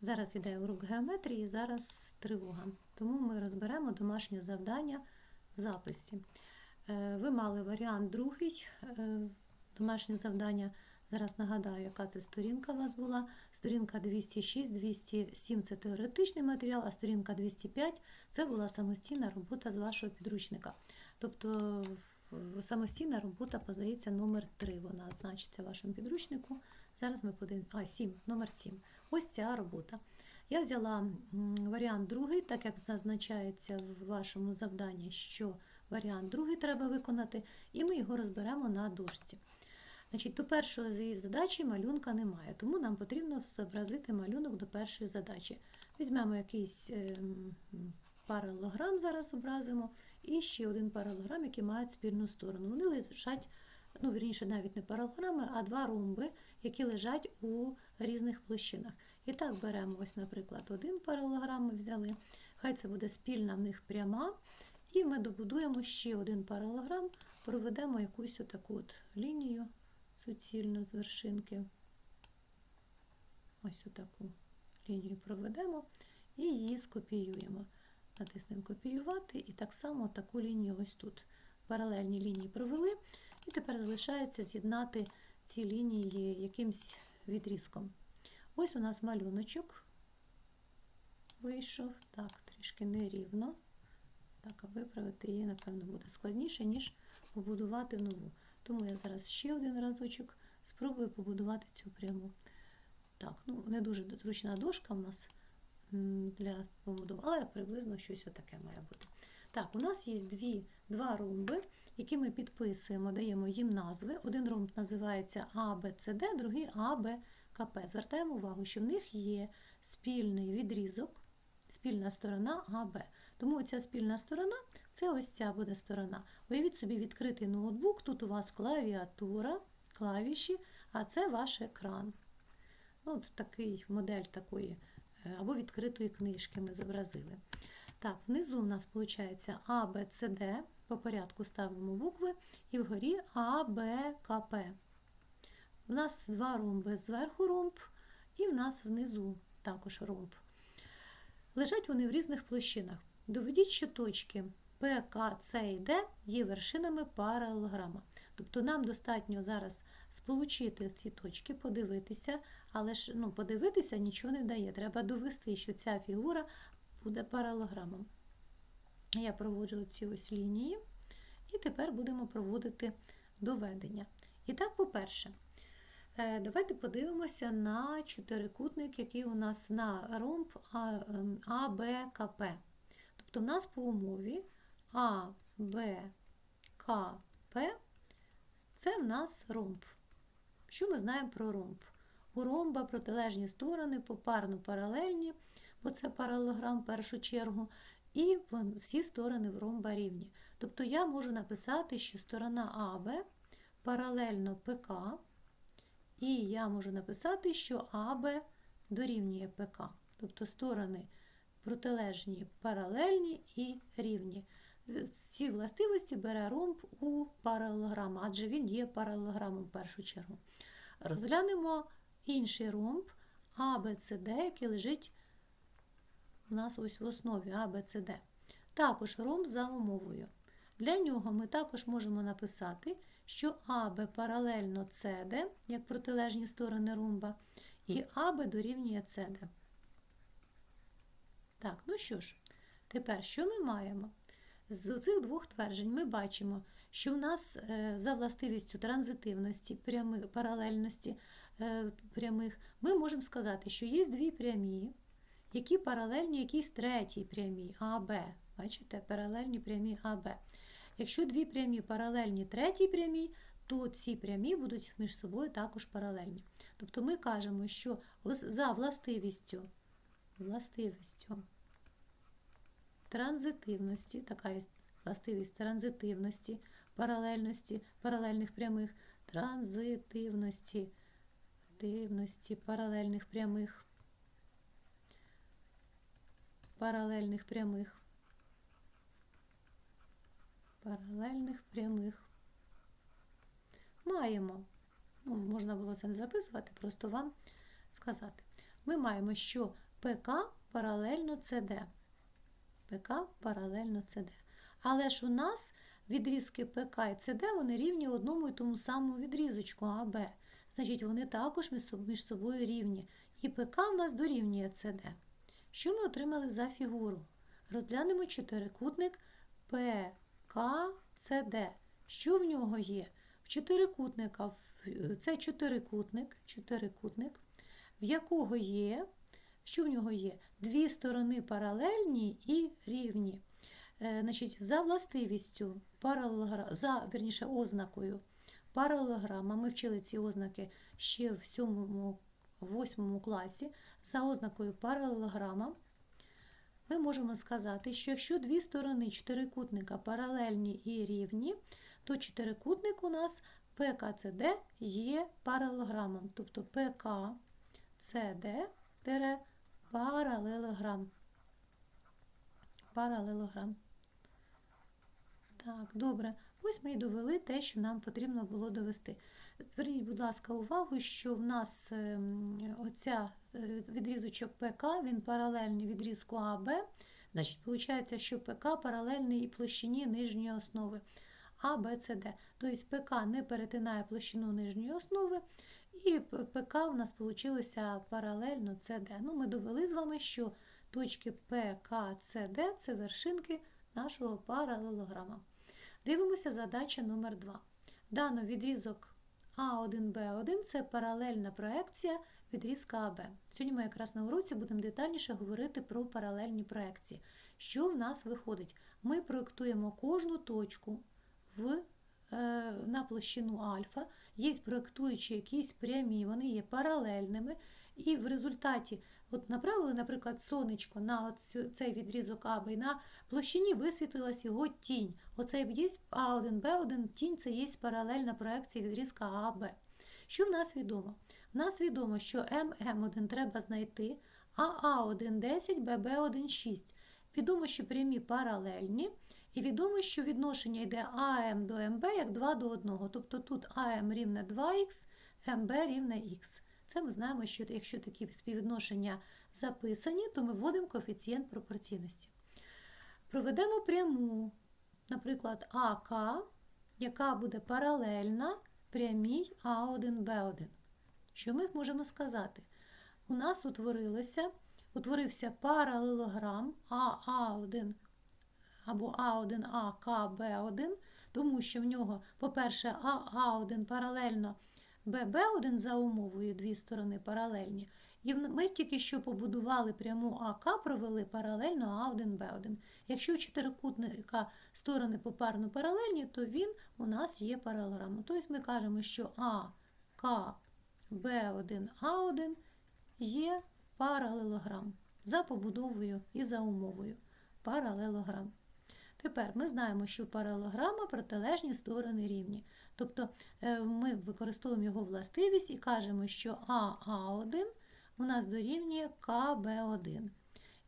Зараз іде урок геометрії, зараз тривога. Тому ми розберемо домашнє завдання в записі. Е, Ви мали варіант другий е, домашнє завдання. Зараз нагадаю, яка це сторінка у вас була. Сторінка 206, 207 це теоретичний матеріал, а сторінка 205 це була самостійна робота з вашого підручника. Тобто самостійна робота позається номер 3. Вона значиться в вашому підручнику. Зараз ми подивимося. А, 7, номер 7. Ось ця робота. Я взяла варіант другий, так як зазначається в вашому завданні, що варіант другий треба виконати, і ми його розберемо на дошці. Значить, до першої з її задачі малюнка немає, тому нам потрібно зобразити малюнок до першої задачі. Візьмемо якийсь ем, паралограм, зараз зобразимо, і ще один паралограм, який має спільну сторону. Вони лежать, ну, вірніше, навіть не паралограми, а два ромби, які лежать у різних площинах. І так беремо, ось, наприклад, один паралограм ми взяли. Хай це буде спільна в них пряма. І ми добудуємо ще один паралограм, проведемо якусь отаку от лінію суцільну з вершинки. Ось отаку лінію проведемо і її скопіюємо. Натиснемо копіювати і так само таку лінію ось тут. Паралельні лінії провели. І тепер залишається з'єднати ці лінії якимсь відрізком. Ось у нас малюночок вийшов. Так, трішки нерівно. Так, а виправити її, напевно, буде складніше, ніж побудувати нову. Тому я зараз ще один разочок спробую побудувати цю пряму. Так, ну не дуже зручна дошка в нас для побудови, але приблизно щось отаке має бути. Так, у нас є дві, два ромби, які ми підписуємо, даємо їм назви. Один ромб називається А, Б, С, Д, другий А, Звертаємо увагу, що в них є спільний відрізок, спільна сторона АБ. Тому ця спільна сторона це ось ця буде сторона. Уявіть собі відкритий ноутбук, тут у вас клавіатура, клавіші, а це ваш екран. Ну, от такий модель такої е, або відкритої книжки ми зобразили. Так, внизу в нас виходить А, Б, С, Д. По порядку ставимо букви, і вгорі А, Б, К, П. У нас два ромби зверху ромб, і в нас внизу також ромб. Лежать вони в різних площинах. Доведіть, що точки П, К, С і Д є вершинами паралелограма. Тобто нам достатньо зараз сполучити ці точки, подивитися, але ж ну, подивитися нічого не дає. Треба довести, що ця фігура буде паралелограмом. Я проводжу ці ось лінії, і тепер будемо проводити доведення. І так, по-перше, е, давайте подивимося на чотирикутник, який у нас на ромб А, ем. Тобто в нас по умові А, Б, К, П це в нас ромб. Що ми знаємо про ромб? У ромба протилежні сторони попарно паралельні, бо це паралелограм в першу чергу, і всі сторони в ромба рівні. Тобто я можу написати, що сторона АБ паралельно ПК, і я можу написати, що АБ дорівнює ПК. Тобто сторони протилежні, паралельні і рівні. Ці властивості бере ромб у паралелограма, адже він є паралелограмом в першу чергу. Розглянемо інший ромб ABCD, який лежить у нас ось в основі ABCD. Також ромб за умовою. Для нього ми також можемо написати, що АБ паралельно CD, як протилежні сторони ромба, і АБ дорівнює CD. Так, ну що ж, тепер що ми маємо? З цих двох тверджень ми бачимо, що в нас е, за властивістю транзитивності, прями, паралельності е, прямих, ми можемо сказати, що є дві прямі, які паралельні якійсь третій прямій АБ. Бачите, паралельні прямі АБ. Якщо дві прямі паралельні третій прямій, то ці прямі будуть між собою також паралельні. Тобто ми кажемо, що за властивістю, властивістю транзитивності, така є властивість транзитивності, паралельності, паралельних прямих, транзитивності, тивності паралельних прямих, паралельних прямих, паралельних прямих. Маємо, ну, можна було це не записувати, просто вам сказати. Ми маємо, що ПК паралельно ЦД. ПК паралельно ЦД. Але ж у нас відрізки ПК і ЦД вони рівні одному і тому самому відрізочку АБ. Значить, вони також між собою рівні. І ПК в нас дорівнює ЦД. Що ми отримали за фігуру? Розглянемо чотирикутник ПКЦД. Що в нього є? В чотирикутника це чотирикутник, чотирикутник, в якого є, що в нього є? Дві сторони паралельні і рівні. Е, Значить, за властивістю паралелогра... за вірніше, ознакою паралелограма, ми вчили ці ознаки ще в 7-8 класі, за ознакою паралелограма ми можемо сказати, що якщо дві сторони чотирикутника паралельні і рівні, то чотирикутник у нас ПКЦД є паралелограмом, тобто ПКЦД паралелограм. Паралелограм. Так, добре. Ось ми і довели те, що нам потрібно було довести. Зверніть, будь ласка, увагу, що в нас ем, оця відрізочок ПК, він паралельний відрізку АБ. Значить, виходить, що ПК паралельний і площині нижньої основи А, Б, С, Д. Тобто ПК не перетинає площину нижньої основи, і ПК у нас вийшло паралельно СД. Ну, ми довели з вами, що точки ПК, СД – це вершинки нашого паралелограма. Дивимося задача номер 2. Дано відрізок А1Б1 це паралельна проекція відрізка АБ. Сьогодні ми якраз на уроці будемо детальніше говорити про паралельні проекції. Що в нас виходить? Ми проєктуємо кожну точку в, е, на площину альфа, є проєктуючі якісь прямі, вони є паралельними, і в результаті от направили, наприклад, сонечко на оцю- цей відрізок АБ, і на площині висвітлилась його тінь. Оце є А1, Б1, тінь це є паралельна проекція відрізка АБ. Що в нас відомо? В нас відомо, що ММ1 треба знайти, а А1 10, ББ1 6. Відомо, що прямі паралельні, і відомо, що відношення йде АМ до МБ як 2 до 1. Тобто тут АМ рівне 2х, МБ рівне х. Це ми знаємо, що якщо такі співвідношення записані, то ми вводимо коефіцієнт пропорційності. Проведемо пряму, наприклад, АК, яка буде паралельна прямій А1Б1. Що ми можемо сказати? У нас утворилося, утворився паралелограм АА1 або А1АКБ1, тому що в нього, по-перше, АА1 паралельно ББ1 за умовою дві сторони паралельні. І ми тільки що побудували пряму АК, провели паралельно А1Б1. Якщо у чотирикутника сторони попарно паралельні, то він у нас є паралелограмом. Тобто ми кажемо, що АК Б1 А1 є паралелограм за побудовою і за умовою. Паралелограм. Тепер ми знаємо, що паралелограма протилежні сторони рівні. Тобто е, ми використовуємо його властивість і кажемо, що АА1 у нас дорівнює КБ1.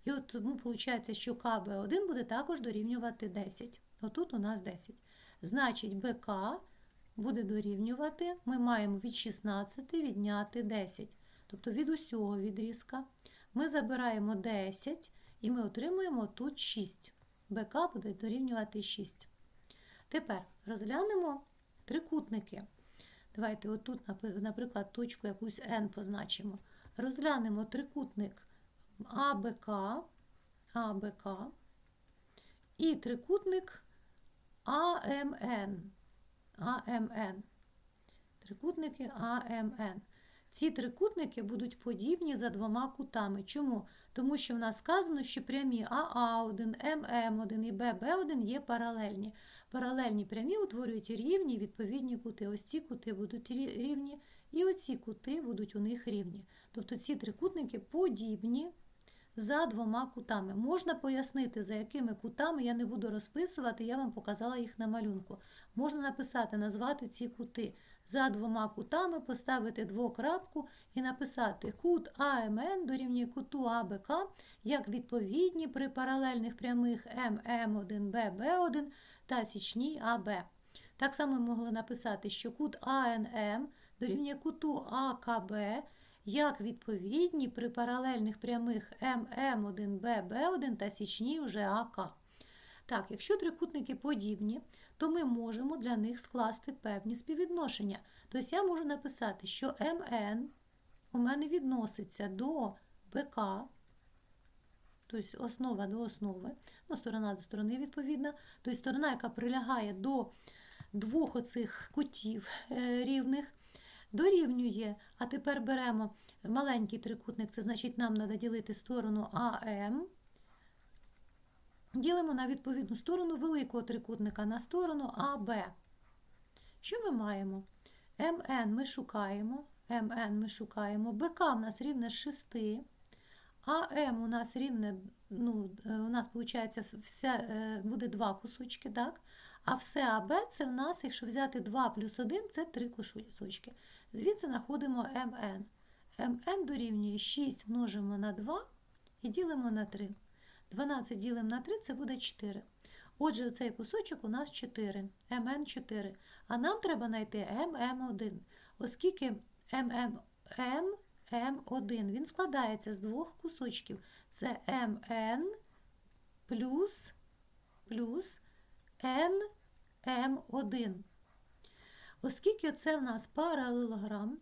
І от тому виходить, що КБ1 буде також дорівнювати 10. Отут у нас 10. Значить, БК буде дорівнювати, ми маємо від 16 відняти 10. Тобто від усього відрізка ми забираємо 10 і ми отримуємо тут 6. БК буде дорівнювати 6. Тепер розглянемо трикутники. Давайте отут, наприклад, точку якусь N позначимо. Розглянемо трикутник АБК, АБК і трикутник АМН. АМН. Трикутники АМН. Ці трикутники будуть подібні за двома кутами. Чому? Тому що в нас сказано, що прямі АА1, ММ1 і ББ1 є паралельні. Паралельні прямі утворюють рівні відповідні кути. Ось ці кути будуть рівні, і оці кути будуть у них рівні. Тобто ці трикутники подібні за двома кутами. Можна пояснити, за якими кутами я не буду розписувати, я вам показала їх на малюнку. Можна написати, назвати ці кути. За двома кутами поставити двокрапку і написати кут АМН дорівнює куту АБК як відповідні при паралельних прямих ММ1, ББ1 та січній АБ. Так само ми могли написати, що кут АНМ дорівнює куту АКБ як відповідні при паралельних прямих ММ1Б, Б1 та січні вже АК. Так, якщо трикутники подібні, то ми можемо для них скласти певні співвідношення. Тобто я можу написати, що МН у мене відноситься до БК, тобто основа до основи, ну, сторона до сторони, відповідно, тобто сторона, яка прилягає до двох оцих кутів е, рівних, дорівнює. А тепер беремо маленький трикутник, це значить, нам треба ділити сторону АМ. Ділимо на відповідну сторону великого трикутника на сторону АБ. Що ми маємо? МН ми шукаємо, МН ми шукаємо, БК у нас рівне 6, АМ у нас рівне, ну, у нас виходить, все, буде два кусочки, так? А все АБ це в нас, якщо взяти 2 плюс 1, це 3 кусочки. Звідси знаходимо МН. МН дорівнює 6 множимо на 2 і ділимо на 3. 12 ділимо на 3, це буде 4. Отже, оцей кусочок у нас 4, МН 4. А нам треба знайти ММ1, оскільки ММ, ММ1 він складається з двох кусочків. Це МН плюс, плюс НМ1. Оскільки це в нас паралелограм,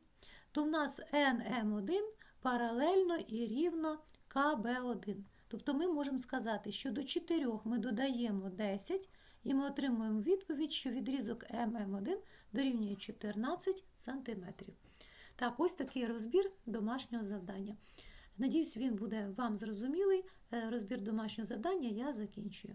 то в нас НМ1 паралельно і рівно КБ1. Тобто ми можемо сказати, що до 4 ми додаємо 10, і ми отримуємо відповідь, що відрізок ММ1 дорівнює 14 см. Так, ось такий розбір домашнього завдання. Надіюсь, він буде вам зрозумілий. Е, Розбір домашнього завдання я закінчую.